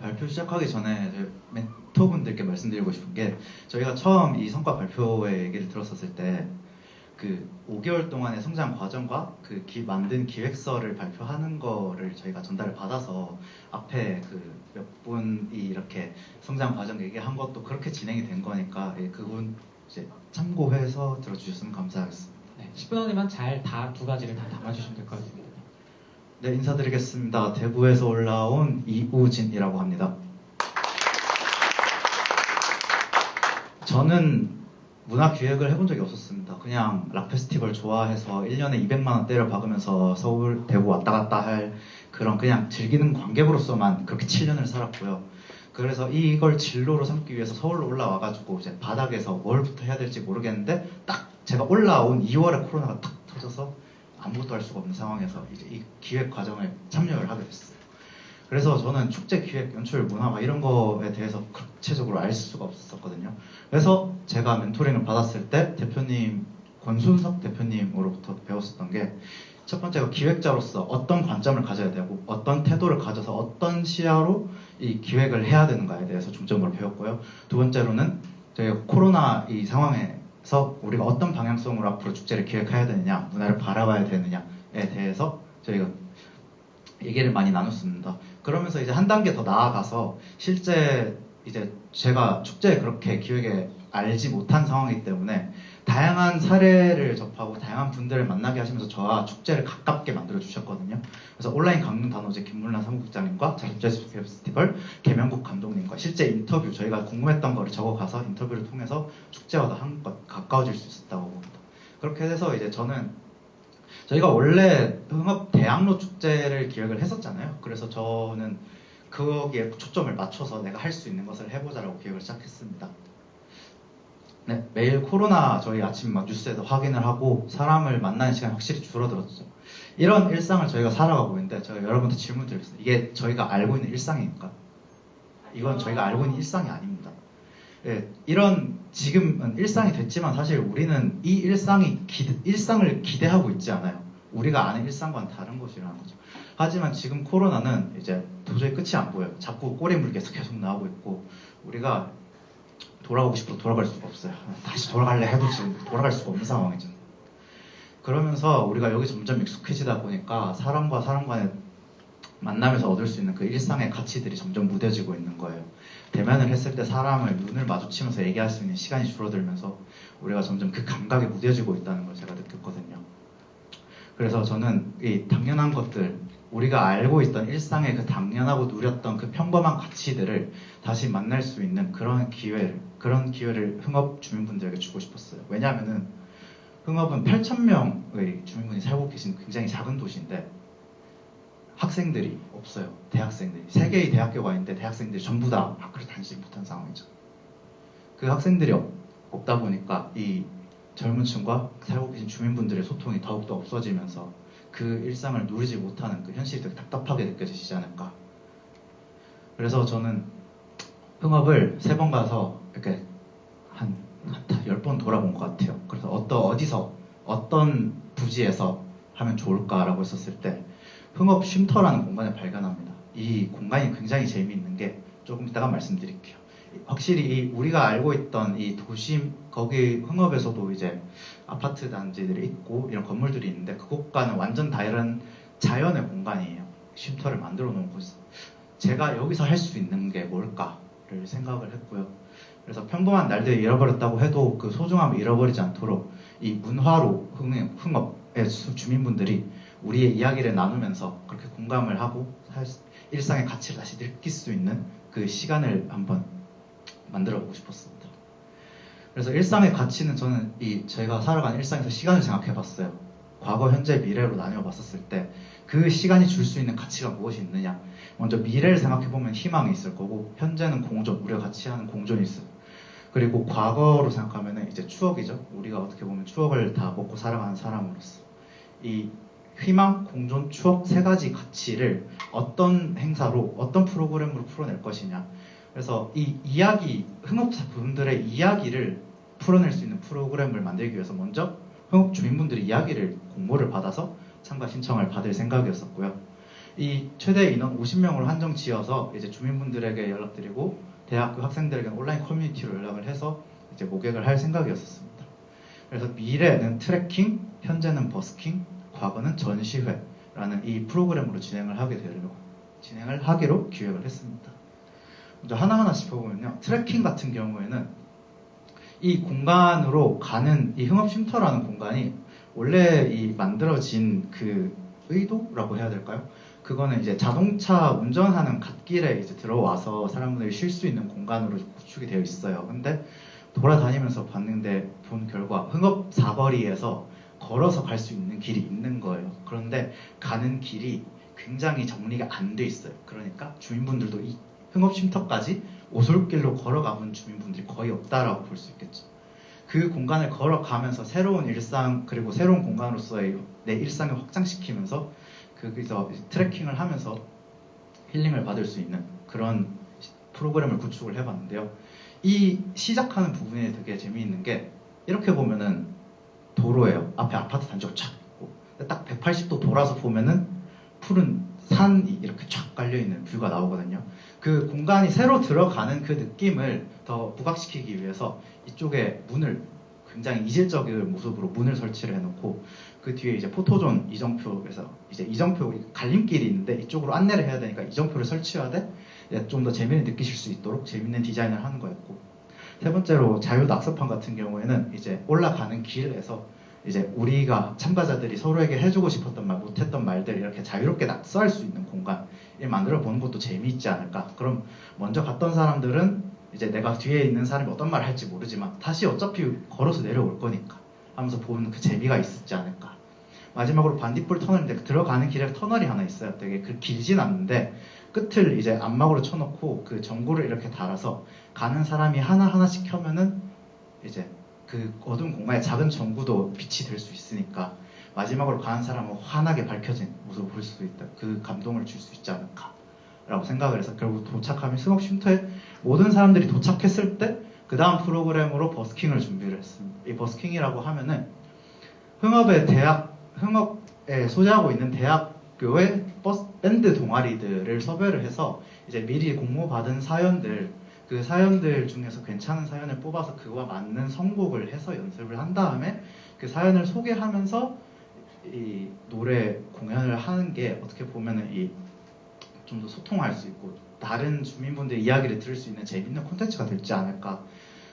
발표 시작하기 전에 멘토분들께 말씀드리고 싶은 게 저희가 처음 이 성과 발표회 얘기를 들었었을 때 그 5개월 동안의 성장 과정과 그 기- 만든 기획서를 발표하는 거를 저희가 전달을 받아서 앞에 그 몇 분이 이렇게 성장 과정 얘기한 것도 그렇게 진행이 된 거니까 예, 그분 이제 참고해서 들어주셨으면 감사하겠습니다. 네, 10분 안에만 잘 다 두 가지를 다 담아주시면 될 것 같습니다. 네, 인사드리겠습니다. 대구에서 올라온 이우진이라고 합니다. 저는 문화 기획을 해본 적이 없었습니다. 그냥 락 페스티벌 좋아해서 1년에 200만 원 때려 박으면서 서울, 대구 왔다 갔다 할 그런 그냥 즐기는 관객으로서만 그렇게 7년을 살았고요. 그래서 이걸 진로로 삼기 위해서 서울로 올라와가지고 이제 바닥에서 뭘부터 해야 될지 모르겠는데 딱 제가 올라온 2월에 코로나가 탁 터져서 아무것도 할 수가 없는 상황에서 이제 이 기획 과정을 참여를 하게 됐어요. 그래서 저는 축제 기획, 연출, 문화가 이런 거에 대해서 구체적으로 알 수가 없었거든요. 그래서 제가 멘토링을 받았을 때 대표님, 권순석 대표님으로부터 배웠었던 게 첫 번째가 기획자로서 어떤 관점을 가져야 되고 어떤 태도를 가져서 어떤 시야로 이 기획을 해야 되는가에 대해서 중점으로 배웠고요. 두 번째로는 저희가 코로나 이 상황에 서 우리가 어떤 방향성으로 앞으로 축제를 기획해야 되느냐, 문화를 바라봐야 되느냐에 대해서 저희가 얘기를 많이 나눴습니다. 그러면서 이제 한 단계 더 나아가서 실제 이제 제가 축제에 그렇게 기획에 알지 못한 상황이기 때문에 다양한 사례를 접하고 다양한 분들을 만나게 하시면서 저와 축제를 가깝게 만들어 주셨거든요. 그래서 온라인 강릉 단오제 김문란 사무국장님과 자립재즈 페스티벌 개명국 감독님과 실제 인터뷰 저희가 궁금했던 거를 적어가서 인터뷰를 통해서 축제와 더 한껏 가까워질 수 있었다고 봅니다. 그렇게 해서 이제 저는 저희가 원래 흥업 대학로 축제를 기획을 했었잖아요. 그래서 저는 거기에 초점을 맞춰서 내가 할 수 있는 것을 해보자라고 기획을 시작했습니다. 네, 매일 코로나 저희 아침 막 뉴스에서 확인을 하고 사람을 만나는 시간이 확실히 줄어들었죠. 이런 일상을 저희가 살아가고 있는데 제가 여러분한테 질문 드리겠습니다. 이게 저희가 알고 있는 일상입니까? 이건 저희가 알고 있는 일상이 아닙니다. 예, 이런 지금은 일상이 됐지만 사실 우리는 이 일상이 기- 일상을 기대하고 있지 않아요. 우리가 아는 일상과는 다른 것이라는 거죠. 하지만 지금 코로나는 이제 도저히 끝이 안 보여요. 자꾸 꼬리 물개서 계속 나오고 있고 우리가 돌아가고 싶어도 돌아갈 수가 없어요. 다시 돌아갈래 해도 지금 돌아갈 수가 없는 상황이죠. 그러면서 우리가 여기 점점 익숙해지다 보니까 사람과 사람 간의 만나면서 얻을 수 있는 그 일상의 가치들이 점점 무뎌지고 있는 거예요. 대면을 했을 때 사람을 눈을 마주치면서 얘기할 수 있는 시간이 줄어들면서 우리가 점점 그 감각이 무뎌지고 있다는 걸 제가 느꼈거든요. 그래서 저는 이 당연한 것들, 우리가 알고 있던 일상의 그 당연하고 누렸던 그 평범한 가치들을 다시 만날 수 있는 그런 기회를, 그런 기회를 흥업 주민분들에게 주고 싶었어요. 왜냐하면은 흥업은 8,000명의 주민분이 살고 계신 굉장히 작은 도시인데 학생들이 없어요. 대학생들이. 세 개의 대학교가 있는데 대학생들이 전부 다 학교를 다니지 못한 상황이죠. 그 학생들이 없- 없다 보니까 이 젊은 층과 살고 계신 주민분들의 소통이 더욱더 없어지면서 그 일상을 누리지 못하는 그 현실이 되게 답답하게 느껴지시지 않을까. 그래서 저는 흥업을 세 번 가서 이렇게 한, 열 번 돌아본 것 같아요. 그래서 어떤, 어디서, 어떤 부지에서 하면 좋을까라고 했었을 때 흥업 쉼터라는 공간을 발견합니다. 이 공간이 굉장히 재미있는 게 조금 이따가 말씀드릴게요. 확실히 이 우리가 알고 있던 이 도심 거기 흥업에서도 이제 아파트 단지들이 있고 이런 건물들이 있는데 그곳과는 완전 다른 자연의 공간이에요. 쉼터를 만들어 놓은 곳. 제가 여기서 할 수 있는 게 뭘까를 생각을 했고요. 그래서 평범한 날들 잃어버렸다고 해도 그 소중함을 잃어버리지 않도록 이 문화로 흥- 흥업의 수- 주민분들이 우리의 이야기를 나누면서 그렇게 공감을 하고 일상의 가치를 다시 느낄 수 있는 그 시간을 한번 만들어 보고 싶었습니다. 그래서 일상의 가치는 저는 이 저희가 살아가는 일상에서 시간을 생각해 봤어요. 과거, 현재, 미래로 나뉘어 봤었을 때 그 시간이 줄 수 있는 가치가 무엇이 있느냐. 먼저 미래를 생각해 보면 희망이 있을 거고 현재는 공존, 우리가 같이 하는 공존이 있어요. 그리고 과거로 생각하면 이제 추억이죠. 우리가 어떻게 보면 추억을 다 먹고 살아가는 사람으로서 이 희망, 공존, 추억 세 가지 가치를 어떤 행사로 어떤 프로그램으로 풀어낼 것이냐. 그래서 이 이야기 흥업자 분들의 이야기를 풀어낼 수 있는 프로그램을 만들기 위해서 먼저 흥업 주민분들이 이야기를 공모를 받아서 참가 신청을 받을 생각이었었고요. 이 최대 인원 50명으로 한정 지어서 이제 주민분들에게 연락드리고 대학교 학생들에게 온라인 커뮤니티로 연락을 해서 이제 모객을 할 생각이었었습니다. 그래서 미래는 트래킹, 현재는 버스킹, 과거는 전시회라는 이 프로그램으로 진행을 하게 되려고 진행을 하기로 기획을 했습니다. 먼저 하나하나 짚어보면요. 트래킹 같은 경우에는 이 공간으로 가는 이 흥업 쉼터라는 공간이 원래 이 만들어진 그 의도라고 해야 될까요? 그거는 이제 자동차 운전하는 갓길에 이제 들어와서 사람들이 쉴 수 있는 공간으로 구축이 되어 있어요. 근데 돌아다니면서 봤는데 본 결과 흥업 사거리에서 걸어서 갈 수 있는 길이 있는 거예요. 그런데 가는 길이 굉장히 정리가 안 돼 있어요. 그러니까 주민분들도 이 흥업 쉼터까지 오솔길로 걸어가본 주민분들이 거의 없다라고 볼 수 있겠죠. 그 공간을 걸어가면서 새로운 일상 그리고 새로운 공간으로서의 내 일상을 확장시키면서 거기서 트레킹을 하면서 힐링을 받을 수 있는 그런 프로그램을 구축을 해봤는데요. 이 시작하는 부분이 되게 재미있는 게 이렇게 보면은 도로예요. 앞에 아파트 단지가 쫙 있고 딱 180도 돌아서 보면은 푸른 산이 이렇게 쫙 깔려 있는 뷰가 나오거든요. 그 공간이 새로 들어가는 그 느낌을 더 부각시키기 위해서 이쪽에 문을 굉장히 이질적인 모습으로 문을 설치를 해놓고 그 뒤에 이제 포토존 이정표에서 이제 이정표 갈림길이 있는데 이쪽으로 안내를 해야 되니까 이정표를 설치하되 좀더 재미를 느끼실 수 있도록 재밌는 디자인을 하는 거였고. 세 번째로 자유 낙서판 같은 경우에는 이제 올라가는 길에서 이제 우리가 참가자들이 서로에게 해주고 싶었던 말, 못했던 말들 이렇게 자유롭게 낙서할 수 있는 공간을 만들어 보는 것도 재미있지 않을까. 그럼 먼저 갔던 사람들은 이제 내가 뒤에 있는 사람이 어떤 말을 할지 모르지만 다시 어차피 걸어서 내려올 거니까 하면서 보는 그 재미가 있었지 않을까. 마지막으로 반딧불 터널인데 들어가는 길에 터널이 하나 있어요. 되게 그 길진 않는데 끝을 이제 안막으로 쳐놓고 그 전구를 이렇게 달아서 가는 사람이 하나 하나씩 켜면은 이제 그 어두운 공간에 작은 전구도 빛이 될 수 있으니까 마지막으로 가는 사람은 환하게 밝혀진 모습을 볼수 있다. 그 감동을 줄 수 있지 않을까. 라고 생각을 해서 결국 도착하면 승업 쉼터에 모든 사람들이 도착했을 때 그 다음 프로그램으로 버스킹을 준비를 했습니다. 이 버스킹이라고 하면은 흥업의 대학, 흥업에 소재하고 있는 대학교의 버스, 밴드 동아리들을 섭외를 해서 이제 미리 공모 받은 사연들 그 사연들 중에서 괜찮은 사연을 뽑아서 그와 맞는 선곡을 해서 연습을 한 다음에 그 사연을 소개하면서 이 노래 공연을 하는 게 어떻게 보면은 이 좀 더 소통할 수 있고 다른 주민분들 이야기를 들을 수 있는 재밌는 콘텐츠가 될지 않을까.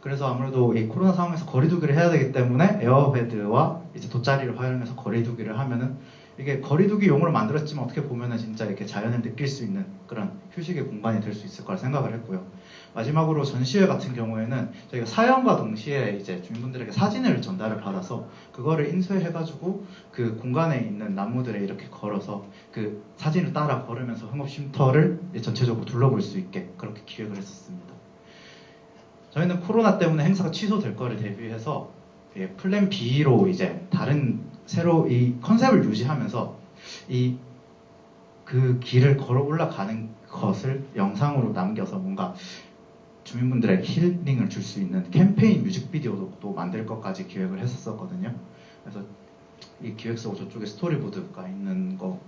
그래서 아무래도 이 코로나 상황에서 거리두기를 해야 되기 때문에 에어베드와 이제 돗자리를 활용해서 거리두기를 하면은 이게 거리두기 용으로 만들었지만 어떻게 보면은 진짜 이렇게 자연을 느낄 수 있는 그런 휴식의 공간이 될 수 있을 거라 생각을 했고요. 마지막으로 전시회 같은 경우에는 저희가 사연과 동시에 이제 주민분들에게 사진을 전달을 받아서 그거를 인쇄해가지고 그 공간에 있는 나무들에 이렇게 걸어서 그 사진을 따라 걸으면서 흥업 쉼터를 전체적으로 둘러볼 수 있게 그렇게 기획을 했었습니다. 저희는 코로나 때문에 행사가 취소될 거를 대비해서 예, 플랜 B로 이제 다른 새로 이 컨셉을 유지하면서 이 그 길을 걸어 올라가는 것을 영상으로 남겨서 뭔가 주민분들에게 힐링을 줄 수 있는 캠페인 뮤직비디오도 또 만들 것까지 기획을 했었거든요. 그래서 이 기획서 저쪽에 스토리보드가 있는 거,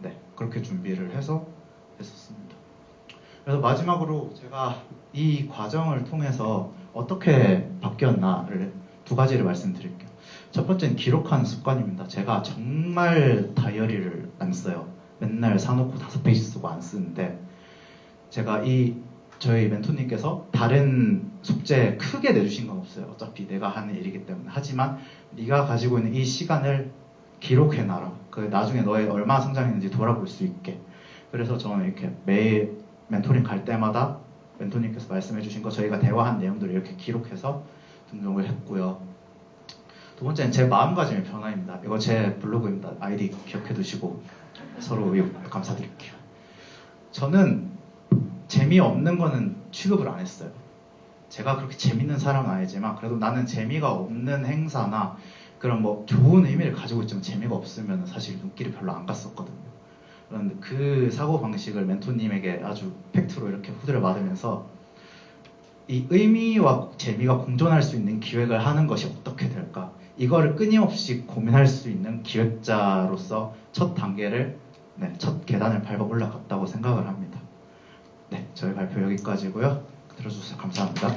네, 그렇게 준비를 해서 했었습니다. 그래서 마지막으로 제가 이 과정을 통해서 어떻게 바뀌었나를 두 가지를 말씀드릴게요. 첫 번째는 기록하는 습관입니다. 제가 정말 다이어리를 안 써요. 맨날 사놓고 다섯 페이지 쓰고 안 쓰는데 제가 이 저희 멘토님께서 다른 숙제 크게 내주신 건 없어요. 어차피 내가 하는 일이기 때문에. 하지만 네가 가지고 있는 이 시간을 기록해놔라. 그 나중에 너의 얼마나 성장했는지 돌아볼 수 있게. 그래서 저는 이렇게 매일 멘토링 갈 때마다 멘토님께서 말씀해 주신 거 저희가 대화한 내용들을 이렇게 기록해서 등록을 했고요. 두 번째는 제 마음가짐의 변화입니다. 이거 제 블로그입니다. 아이디 기억해 두시고 서로 감사드릴게요. 저는 재미없는 거는 취급을 안 했어요. 제가 그렇게 재밌는 사람은 아니지만 그래도 나는 재미가 없는 행사나 그런 뭐 좋은 의미를 가지고 있지만 재미가 없으면 사실 눈길이 별로 안 갔었거든요. 그런데 그 사고 방식을 멘토님에게 아주 팩트로 이렇게 후드를 받으면서 이 의미와 재미가 공존할 수 있는 기획을 하는 것이 어떻게? 이거를 끊임없이 고민할 수 있는 기획자로서 첫 단계를 네, 첫 계단을 밟아 올라갔다고 생각을 합니다. 네, 저희 발표 여기까지고요. 들어주셔서 감사합니다.